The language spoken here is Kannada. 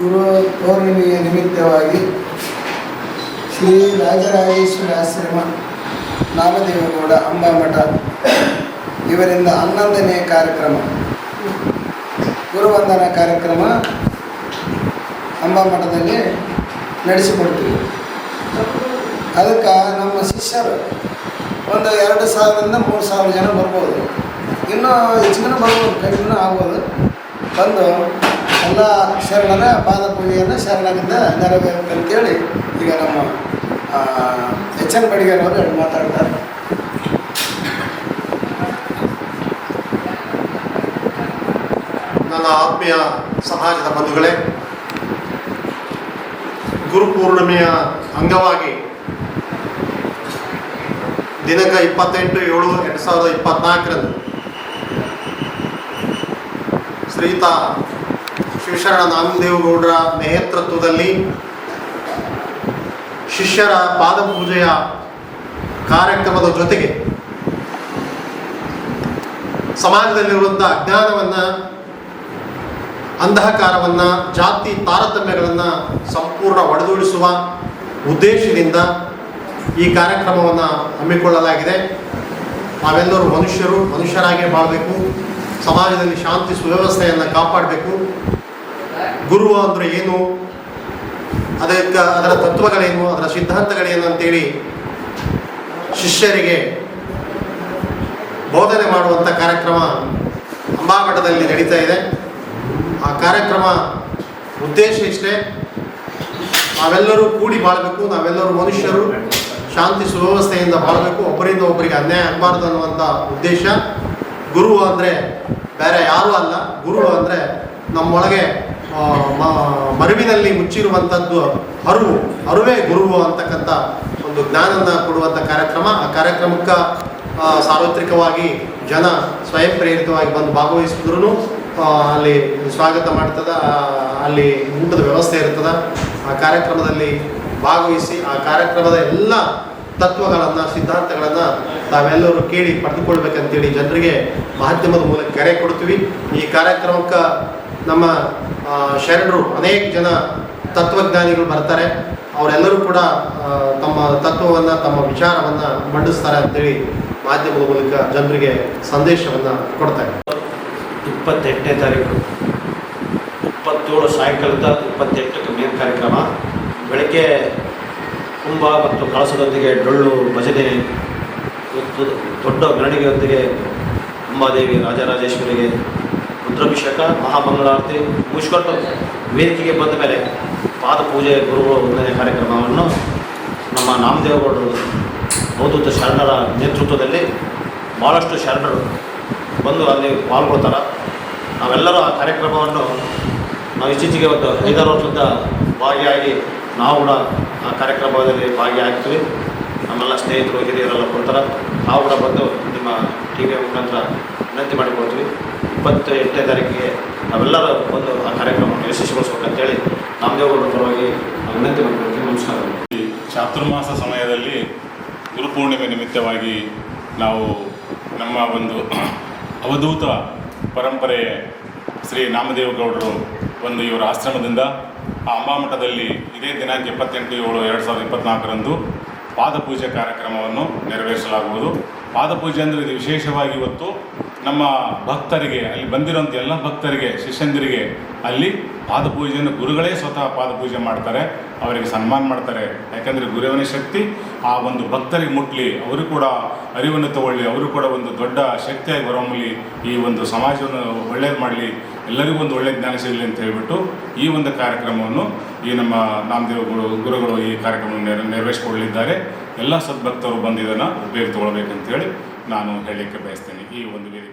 ಗುರು ಪೌರ್ಣಿಮೆಯ ನಿಮಿತ್ತವಾಗಿ ಶ್ರೀ ರಾಜರಾಜೇಶ್ವರಿ ಆಶ್ರಮ ನಾಮದೇವಗೌಡ ಅಂಬಾಮಠ ಇವರಿಂದ ಹನ್ನೊಂದನೇ ಕಾರ್ಯಕ್ರಮ, ಗುರುವಂದನ ಕಾರ್ಯಕ್ರಮ ಅಂಬಾಮಠದಲ್ಲಿ ನಡೆಸಿಕೊಡ್ತೀವಿ. ಅದಕ್ಕೆ ನಮ್ಮ ಶಿಷ್ಯರು ಒಂದು ಎರಡು ಸಾವಿರದಿಂದ ಮೂರು ಸಾವಿರ ಜನ ಬರ್ಬೋದು. ಇನ್ನೂ ಹೆಚ್ಚಿನ ಬರ್ಬೋದು ಕಡಿಮೆ ಆಗ್ಬೋದು. ಬಂದು ಎಲ್ಲ ಶರಣರ ಪಾದ ಪೂಜೆಯನ್ನು ಶರಣರಿಂದ ನೆರವೇರುತ್ತಂತೇಳಿ ಈಗ ನಮ್ಮ ಎಚ್ ಎನ್ ಬಡಿಗೇರ್ ಅವರು ಮಾತಾಡ್ತಾರೆ. ನನ್ನ ಆತ್ಮೀಯ ಸಮಾಜದ ಬಂಧುಗಳೇ ಗುರುಪೂರ್ಣಿಮೆಯ ಅಂಗವಾಗಿ ದಿನಾಂಕ ಇಪ್ಪತ್ತೆಂಟು ಏಳು ಎರಡು ಸಾವಿರದ ಇಪ್ಪತ್ನಾಲ್ಕರಂದು ಶ್ರೀಯುತ ಶಿವಶರಣ ನಾಮದೇವಗೌಡರ ನೇತೃತ್ವದಲ್ಲಿ ಶಿಷ್ಯರ ಪಾದಪೂಜೆಯ ಕಾರ್ಯಕ್ರಮದ ಜೊತೆಗೆ ಸಮಾಜದಲ್ಲಿರುವಂಥ ಅಜ್ಞಾನವನ್ನ, ಅಂಧಕಾರವನ್ನು, ಜಾತಿ ತಾರತಮ್ಯಗಳನ್ನು ಸಂಪೂರ್ಣ ಒಡೆದೂಡಿಸುವ ಉದ್ದೇಶದಿಂದ ಈ ಕಾರ್ಯಕ್ರಮವನ್ನು ಹಮ್ಮಿಕೊಳ್ಳಲಾಗಿದೆ. ನಾವೆಲ್ಲರೂ ಮನುಷ್ಯರು, ಮನುಷ್ಯರಾಗೇ ಬಾಳಬೇಕು. ಸಮಾಜದಲ್ಲಿ ಶಾಂತಿ, ಸುವ್ಯವಸ್ಥೆಯನ್ನು ಕಾಪಾಡಬೇಕು. ಗುರು ಅಂದರೆ ಏನು? ಅದಕ್ಕೆ ಅದರ ತತ್ವಗಳೇನು? ಅದರ ಸಿದ್ಧಾಂತಗಳೇನು ಅಂತೇಳಿ ಶಿಷ್ಯರಿಗೆ ಬೋಧನೆ ಮಾಡುವಂಥ ಕಾರ್ಯಕ್ರಮ ಅಂಬಾಮಠದಲ್ಲಿ ನಡೀತಾ ಇದೆ. ಆ ಕಾರ್ಯಕ್ರಮ ಉದ್ದೇಶ ಇಷ್ಟೇ. ನಾವೆಲ್ಲರೂ ಕೂಡಿ ಬಾಳಬೇಕು. ನಾವೆಲ್ಲರೂ ಮನುಷ್ಯರು ಶಾಂತಿ ಸುವ್ಯವಸ್ಥೆಯಿಂದ ಬಾಳಬೇಕು. ಒಬ್ಬರಿಂದ ಒಬ್ಬರಿಗೆ ಅನ್ಯಾಯ ಆಗಬಾರ್ದು ಅನ್ನುವಂಥ ಉದ್ದೇಶ. ಗುರು ಅಂದರೆ ಬೇರೆ ಯಾರೂ ಅಲ್ಲ. ಗುರು ಅಂದರೆ ನಮ್ಮೊಳಗೆ ಮರುವಿನಲ್ಲಿ ಮುಚ್ಚಿರುವಂಥದ್ದು ಅರಿವು, ಅರುವೇ ಗುರುವು ಅಂತಕ್ಕಂಥ ಒಂದು ಜ್ಞಾನನ ಕೊಡುವಂಥ ಕಾರ್ಯಕ್ರಮ. ಆ ಕಾರ್ಯಕ್ರಮಕ್ಕೆ ಸಾರ್ವತ್ರಿಕವಾಗಿ ಜನ ಸ್ವಯಂ ಪ್ರೇರಿತವಾಗಿ ಬಂದು ಭಾಗವಹಿಸಿದ್ರು ಅಲ್ಲಿ ಸ್ವಾಗತ ಮಾಡ್ತದ ಅಲ್ಲಿ ಊಟದ ವ್ಯವಸ್ಥೆ ಇರ್ತದ. ಆ ಕಾರ್ಯಕ್ರಮದಲ್ಲಿ ಭಾಗವಹಿಸಿ, ಆ ಕಾರ್ಯಕ್ರಮದ ಎಲ್ಲ ತತ್ವಗಳನ್ನು, ಸಿದ್ಧಾಂತಗಳನ್ನು ತಾವೆಲ್ಲರೂ ಕೇಳಿ ಪಡೆದುಕೊಳ್ಬೇಕಂತೇಳಿ ಜನರಿಗೆ ಮಾಧ್ಯಮದ ಮೂಲಕ ಕರೆ ಕೊಡ್ತೀವಿ. ಈ ಕಾರ್ಯಕ್ರಮಕ್ಕೆ ನಮ್ಮ ಶರಣರು ಅನೇಕ ಜನ ತತ್ವಜ್ಞಾನಿಗಳು ಬರ್ತಾರೆ. ಅವರೆಲ್ಲರೂ ಕೂಡ ತಮ್ಮ ತತ್ವವನ್ನು, ತಮ್ಮ ವಿಚಾರವನ್ನು ಮಂಡಿಸ್ತಾರೆ ಅಂತೇಳಿ ಮಾಧ್ಯಮದ ಮೂಲಕ ಜನರಿಗೆ ಸಂದೇಶವನ್ನು ಕೊಡ್ತಾರೆ ಇಪ್ಪತ್ತೆಂಟನೇ ತಾರೀಕು. ಇಪ್ಪತ್ತೇಳು ಸಾಯಂಕಾಲದ ಇಪ್ಪತ್ತೆಂಟಕ್ಕೆ ಮೇನ್ ಕಾರ್ಯಕ್ರಮ. ಬೆಳಗ್ಗೆ ಕುಂಭ ಮತ್ತು ಕಳಸದೊಂದಿಗೆ ಡೊಳ್ಳು ಭಜನೆ ದೊಡ್ಡ ಮೆರವಣಿಗೆಯೊಂದಿಗೆ ಅಂಬಾದೇವಿ ರಾಜರಾಜೇಶ್ವರಿಗೆ ರುದ್ರಾಭಿಷೇಕ ಮಹಾಮಂಗಳಾರತಿ ಮುಗಿಸ್ಕೊಂಡು ವೇದಿಕೆಗೆ ಬಂದ ಮೇಲೆ ಪಾದಪೂಜೆ, ಗುರುಗಳ ಒಂದನೇ ಕಾರ್ಯಕ್ರಮವನ್ನು ನಮ್ಮ ನಾಮದೇವಗೌಡರು ಅವಧೂತ ಶರಣರ ನೇತೃತ್ವದಲ್ಲಿ ಭಾಳಷ್ಟು ಶರಣರು ಬಂದು ಅಲ್ಲಿ ಪಾಲ್ಗೊಳ್ತಾರೆ. ನಾವೆಲ್ಲರೂ ಆ ಕಾರ್ಯಕ್ರಮವನ್ನು ನಾವು ಇತ್ತೀಚೆಗೆ ಒಂದು ಐದಾರು ವರ್ಷದ ಭಾಗಿಯಾಗಿ ನಾವು ಕೂಡ ಆ ಕಾರ್ಯಕ್ರಮದಲ್ಲಿ ಭಾಗಿಯಾಗ್ತೀವಿ. ನಮ್ಮೆಲ್ಲ ಸ್ನೇಹಿತರು, ಹಿರಿಯರೆಲ್ಲ ಕೊಡ್ತಾರೆ. ನಾವು ಕೂಡ ಬಂದು ನಿಮ್ಮ ಟಿ ವಿಯ ಮುಖಾಂತರ ವಿನಂತಿ ಮಾಡಿಕೊಳ್ತೀವಿ. ಇಪ್ಪತ್ತ ಎಂಟನೇ ತಾರೀಕಿಗೆ ನಾವೆಲ್ಲರೂ ಒಂದು ಆ ಕಾರ್ಯಕ್ರಮವನ್ನು ಯಶಸ್ವಿಗೊಳಿಸ್ಬೇಕಂತೇಳಿ ನಾಮದೇವರ ಪರವಾಗಿ ವಿನಂತಿ ಮಾಡಿಕೊಳ್ತೀವಿ. ನಮಸ್ಕಾರ. ಈ ಚಾತುರ್ಮಾಸ ಸಮಯದಲ್ಲಿ ಗುರುಪೂರ್ಣಿಮೆ ನಿಮಿತ್ತವಾಗಿ ನಾವು ನಮ್ಮ ಒಂದು ಅವಧೂತ ಪರಂಪರೆ ಶ್ರೀ ನಾಮದೇವಗೌಡರು ಒಂದು ಇವರ ಆಶ್ರಮದಿಂದ ಆ ಅಂಬಾಮಠದಲ್ಲಿ ಇದೇ ದಿನಾಂಕ ಇಪ್ಪತ್ತೆಂಟು ಏಳು ಎರಡು ಸಾವಿರದ ಇಪ್ಪತ್ತ್ನಾಲ್ಕರಂದು ಪಾದಪೂಜೆ ಕಾರ್ಯಕ್ರಮವನ್ನು ನೆರವೇರಿಸಲಾಗುವುದು. ಪಾದಪೂಜೆ ಅಂದರೆ ಇದು ವಿಶೇಷವಾಗಿ ಇವತ್ತು ನಮ್ಮ ಭಕ್ತರಿಗೆ, ಅಲ್ಲಿ ಬಂದಿರೋಂಥ ಎಲ್ಲ ಭಕ್ತರಿಗೆ, ಶಿಷ್ಯಂದಿರಿಗೆ ಅಲ್ಲಿ ಪಾದಪೂಜೆಯನ್ನು ಗುರುಗಳೇ ಸ್ವತಃ ಪಾದಪೂಜೆ ಮಾಡ್ತಾರೆ, ಅವರಿಗೆ ಸನ್ಮಾನ ಮಾಡ್ತಾರೆ. ಯಾಕಂದರೆ ಗುರುವಿನ ಶಕ್ತಿ, ಆ ಒಂದು ಭಕ್ತರಿಗೆ ಮುಟ್ಲಿ, ಅವರು ಕೂಡ ಅರಿವನ್ನು ತಗೊಳ್ಳಿ, ಅವರು ಕೂಡ ಒಂದು ದೊಡ್ಡ ಶಕ್ತಿಯಾಗಿ ಹೊರಹೊಮ್ಮಲಿ, ಈ ಒಂದು ಸಮಾಜವನ್ನು ಒಳ್ಳೇದು ಮಾಡಲಿ ಎಲ್ಲರಿಗೂ ಒಂದು ಒಳ್ಳೆಯ ಜ್ಞಾನ ಸಿಗಲಿ ಅಂತ ಹೇಳಿಬಿಟ್ಟು ಈ ಒಂದು ಕಾರ್ಯಕ್ರಮವನ್ನು ಈ ನಮ್ಮ ನಾಮದೇವಗಳು ಗುರುಗಳು ಈ ಕಾರ್ಯಕ್ರಮವನ್ನು ನೆರ ನೆರವೇರಿಸಿಕೊಳ್ಳಲಿದ್ದಾರೆ ಎಲ್ಲ ಸದ್ಭಕ್ತರು ಬಂದು ಇದನ್ನು ಉಪಯೋಗ ತಗೊಳ್ಬೇಕಂತೇಳಿ ನಾನು ಹೇಳಲಿಕ್ಕೆ ಬಯಸ್ತೇನೆ ಈ ಒಂದು